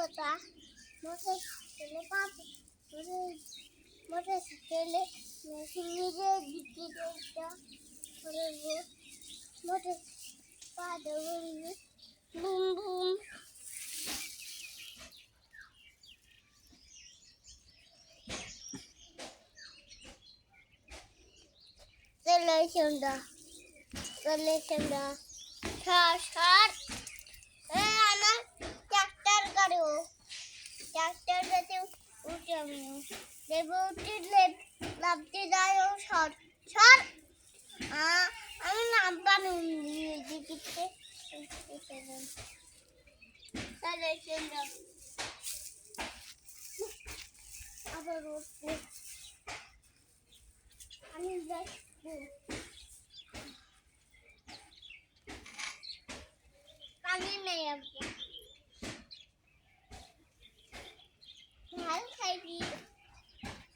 होता मोठे शिकले पाप मोठे मोठे शिकले शिंगीचे गिट्टीचे मोठे पादवली Bum Bum Selection da. Selection da. Char, char. দেবো উঠলে লাভতে যায় ও সর আমি দিকে চলে সুন্দর আবার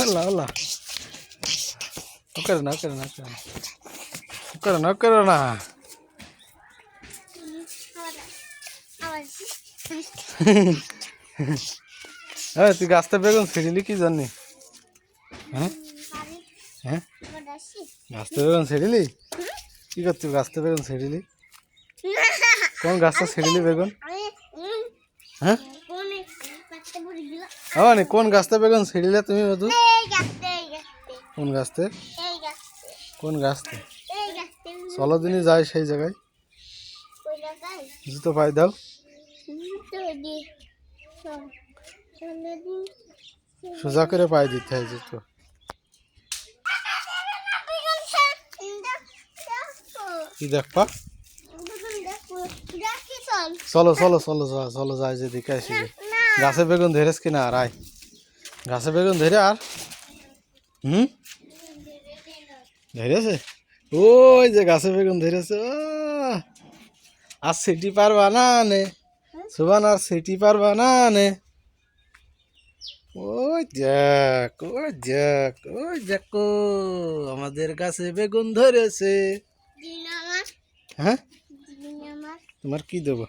ಅಲ್ಲ ಅಲ್ಲ ನಕ್ಕರ ನಕ್ಕರ ನಕ್ಕರ ನಕ್ಕರ ನಕ್ಕರಣ হ্যাঁ তুই গাছটা বেগুন ছেড়িলি কি জানি হ্যাঁ হ্যাঁ গাছটা বেগুন ছেড়িলি কি করছিস গাছটা বেগুন ছেড়িলি কোন গাছটা ছেড়িলি বেগুন হ্যাঁ মানে কোন গাছটা বেগুন ছেড়িলে তুমি মধু? কোন গাছতে? কোন গাছতে? চলো দিনই যাই সেই জায়গায়। জুতো পাই দাও। সোজা করে পাই দিতে হয় জুতো। কি দেখবা? চলো। চলো চলো যা- চলো যাই যে দেখে আসি। গাছে বেগুন ধরেছ কিনা? আর আয় গাছে বেগুন ধরে আর? হুম? ধরেছে? ওই যে গাছে বেগুন ধরেছে আর সিটি পারবা না নে? সুবান আর সিটি পারবা না নে? ওই যাক ওই যাক ওই দেখো আমাদের গাছে বেগুন ধরেছে। হ্যাঁ? তোমার কি দেবো?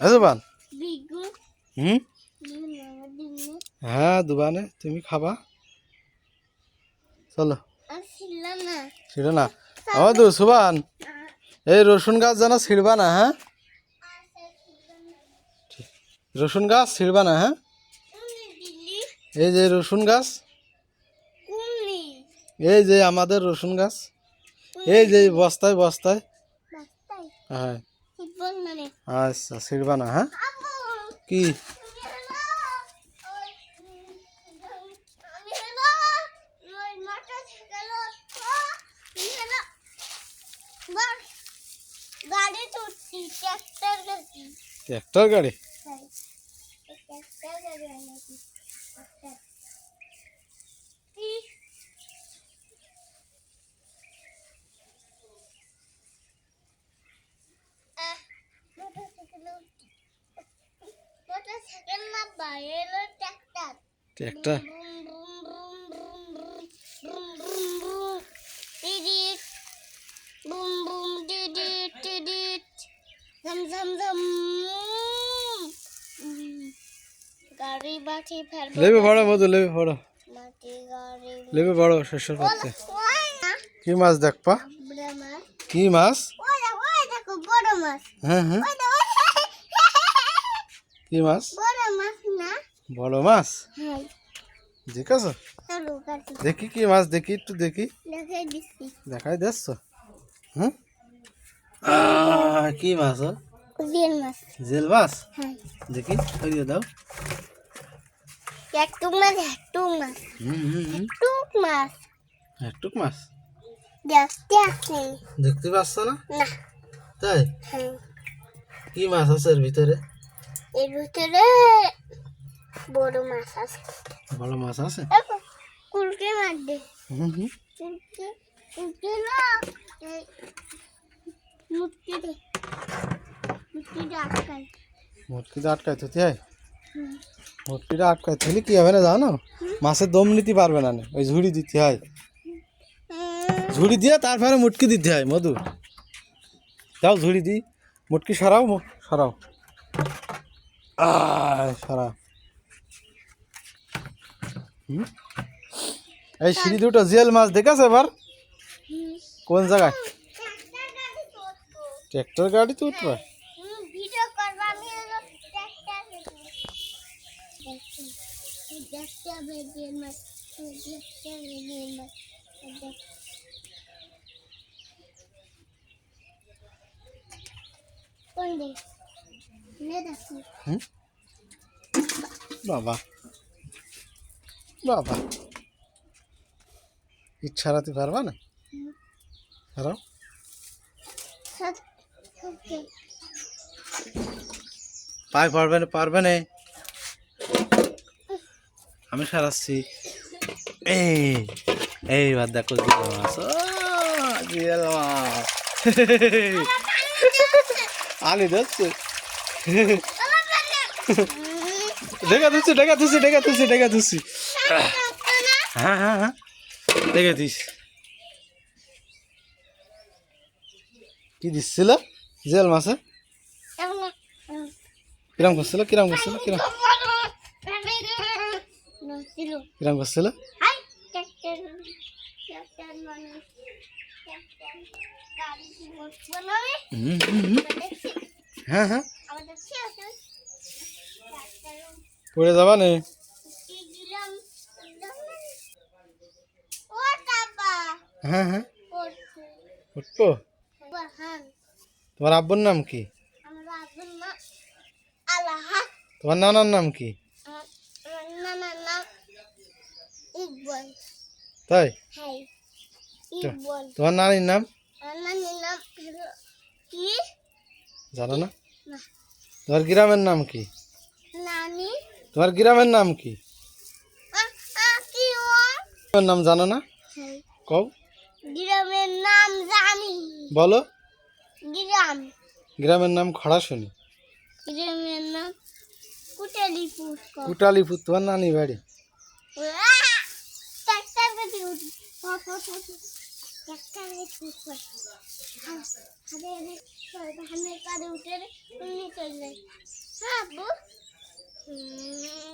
হ্যাঁ সুবান? হুম? হ্যাঁ দুবানে। তুমি খাবা। চলো। ছিড়ে না। আমাদের সুবান। এই রসুন গাছ যেন ছিড়বা না হ্যাঁ? রসুন গাছ ছিড়বা না হ্যাঁ? এই যে রসুন গাছ। এই যে আমাদের রসুন গাছ। এই যে বস্তায় বস্তায়। হ্যাঁ। আচ্ছা ছিড়বা না হ্যাঁ? কি? গাড়ি ট্রাক্টর গাড়ি? ট্রাক্টর গাড়ি আনেছি মোটরসাইকেল গাড়ি বাটি ফেলব লেবে পড়ো মধু লেবে মাটি গাড়ি লেবে পড়ো শেষের করতে কি মাছ বড় কি মাছ? বড় হ্যাঁ হ্যাঁ। কি মাছ? বড় মাছ বড় হ্যাঁ। ঠিক আছে দেখি কি মাছ দেখি একটু দেখি। দেখাই হুম আহ, কি মাছ ও? মাছ। জেল মাছ? হ্যাঁ। দেখি করিয়ে দাও। একটু মাছ একটু মাছ হুম হুম হুম। টুক মাছ একটুক মাছ দেখতে আসে দেখতে পাচ্ছ না? না। তাই? হ্যাঁ। কি মাছ আছে এর ভিতরে? এর ভিতরে বড় মাছ আছে। বড় মাছ আছে? কুলকে মাছ দে কুলকে কুলকে না মুটকি দে মুটকিটা আটকাই মুটকিটা আটকায় থুতি হয় হুম। মুটকিটা আটকায় থুলি কি হবে না জানো মাছের দম নিতে পারবে না নে, ওই ঝুড়ি দিতে হয় ঝুড়ি দিয়ে তারপরে মুটকি দিতে হয় মধু দাও ঝুড়ি দি মুটকি সরাও সরাও হুম? এই সিঁড়ি দুটো জিয়াল মাছ দেখেছে এবার কোন জায়গায় ট্র্যাক্টর গাড়ি তো উঠবে ভিডিও করবা আমি হলো ট্র্যাক্টর ট্র্যাক্টর বেরিয়ে মাছ ট্র্যাক্টর বেরিয়ে মাছ কোন দে নে দেখো হুম? বাবা। বাবা। ইচ্ছা রাতে পারবা না? হারাও পাই পারবে না পারবে না। আমি সারাচ্ছি। এই এই এইবার দেখো মাছ। ও, জিয়াল মাছ। আলি যাচ্ছে দেখা দিচ্ছি দেখা দিচ্ছি দেখা দিচ্ছি দেখা দিচ্ছি হ্যাঁ হ্যাঁ হ্যাঁ। দেখে দিস কি দিচ্ছিল জিয়াল মাছে? কিরম করছিল কিরম করছিল কিরাম কিরাম করছিল হাই ট্র্যাক্টর ট্র্যাক্টর মানে ট্র্যাক্টর গাড়ি কি বসবো না আমি হুম, হুম, হুম। দেখছি। হ্যাঁ হ্যাঁ। ট্র্যাক্টর পড়ে যাবা নে। হ্যাঁ হ্যাঁ। উঠবো? তোমার আব্বুর নাম কি? তোমার নানার নাম কি আমার নানার নাম ইকবল তাই? হ্যাঁ ইকবল তোমার নানির নাম? নানির নাম কি? জানো না? তোমার গ্রামের নাম কি? নানি। তোমার গ্রামের নাম কি? গ্রামের নাম জানো না? হ্যাঁ। কও। গ্রামের নাম জানি বলো। গ্রাম। গ্রামের নাম খড়া শুনি গ্রামের নাম কুটালি পুষ্কর কুটালিপুর তোমার নানি বাড়ি? ট্রাক্টর গতি উঠি উনি চলে যায় হ্যাঁ আব্বু